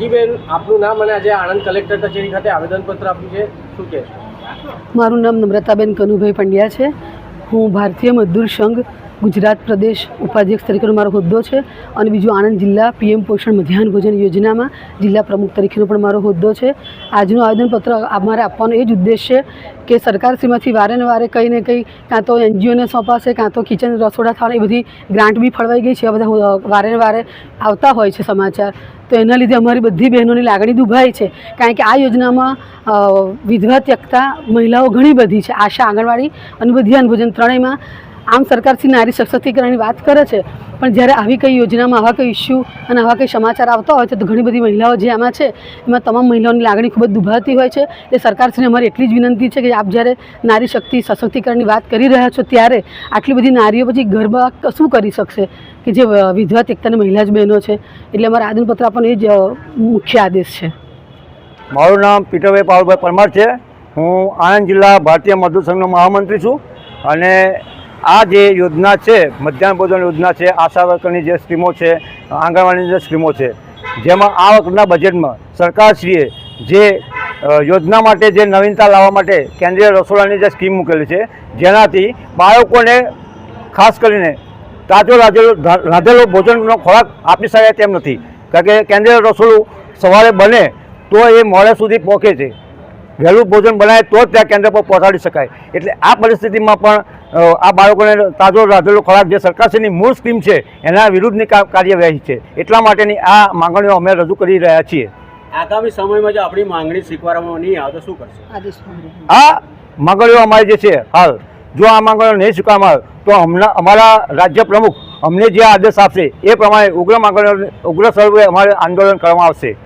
જી બેન આપનું નામ અને આજે આણંદ કલેક્ટર કચેરી ખાતે આવેદનપત્ર આપ્યું છે. શું કહેશો? મારું નામ નમ્રતાબેન કનુભાઈ પંડ્યા છે. હું ભારતીય મજદૂર સંઘ ગુજરાત પ્રદેશ ઉપાધ્યક્ષ તરીકેનો મારો હોદ્દો છે અને બીજું આણંદ જિલ્લા પીએમ પોષણ મધ્યાહન ભોજન યોજનામાં જિલ્લા પ્રમુખ તરીકેનો પણ મારો હોદ્દો છે. આજનું આવેદનપત્ર અમારે આપવાનો એ જ ઉદ્દેશ છે કે સરકારશ્રીમાંથી વારે ને વારે કંઈ ને કંઈ કાં તો એનજીઓને સોંપાશે, કાં તો કિચન રસોડા થવાના એ બધી ગ્રાન્ટ બી ફળવાઈ ગઈ છે. આ બધા વારે ને વારે આવતા હોય છે સમાચાર. તો એના લીધે અમારી બધી બહેનોની લાગણી દુભાઈ છે. કારણ કે આ યોજનામાં વિધવા ત્યક્તા મહિલાઓ ઘણી બધી છે. આશા આંગણવાડી અને મધ્યાહન ભોજન ત્રણેયમાં આમ સરકારશ્રી નારી સશક્તિકરણની વાત કરે છે, પણ જ્યારે આવી કઈ યોજનામાં, આવા કંઈ ઇસ્યુ અને આવા કંઈ સમાચાર આવતા હોય છે, તો ઘણી બધી મહિલાઓ જે આમાં છે, એમાં તમામ મહિલાઓની લાગણી ખૂબ જ દુભાતી હોય છે. એ સરકારશ્રીને અમારી એટલી જ વિનંતી છે કે આપ જ્યારે નારી શક્તિ સશક્તિકરણની વાત કરી રહ્યા છો, ત્યારે આટલી બધી નારીઓ પછી ઘરમાં શું કરી શકશે? કે જે વિધવા એકતાની મહિલા જ બહેનો છે, એટલે અમારા આદનપત્ર આપણને એ જ મુખ્ય આદેશ છે. મારું નામ પીટરભાઈ પાવલભાઈ પરમાર છે. હું આણંદ જિલ્લા ભારતીય મજદૂર સંઘનો મહામંત્રી છું અને આ જે યોજના છે, મધ્યાહન ભોજન યોજના છે, આશા વર્કરની જે સ્કીમો છે, આંગણવાડીની જે સ્કીમો છે, જેમાં આ વખતના બજેટમાં સરકારશ્રીએ જે યોજના માટે જે નવીનતા લાવવા માટે કેન્દ્રીય રસોડાની જે સ્કીમ મૂકેલી છે, જેનાથી બાળકોને ખાસ કરીને તાજો રાંધેલો રાંધેલો ભોજનનો ખોરાક આપી શકાય તેમ નથી. કારણ કે કેન્દ્રીય રસોડું સવારે બને તો એ મોડે સુધી પહોંચે છે. વહેલું ભોજન બનાવે તો જ ત્યાં કેન્દ્ર પર પહોંચાડી શકાય. એટલે આ પરિસ્થિતિમાં પણ આ બાળકોને તાજો રાધેલો ખોરાક જે સરકારશ્રીની મૂળ સ્કીમ છે એના વિરુદ્ધની કાર્યવાહી છે. એટલા માટેની આ માંગણીઓ અમે રજૂ કરી રહ્યા છીએ. આગામી સમયમાં જો આપણી માંગણી સ્વીકારવામાં નહીં આવે તો શું કરશે? આ માંગણીઓ અમારી જે છે હાલ જો આ માંગણીઓ નહીં સ્વીકારવામાં આવે તો હમણાં અમારા રાજ્ય પ્રમુખ અમને જે આદેશ આપશે એ પ્રમાણે ઉગ્ર માંગણીઓ ઉગ્ર સ્વરૂપે અમારે આંદોલન કરવામાં આવશે.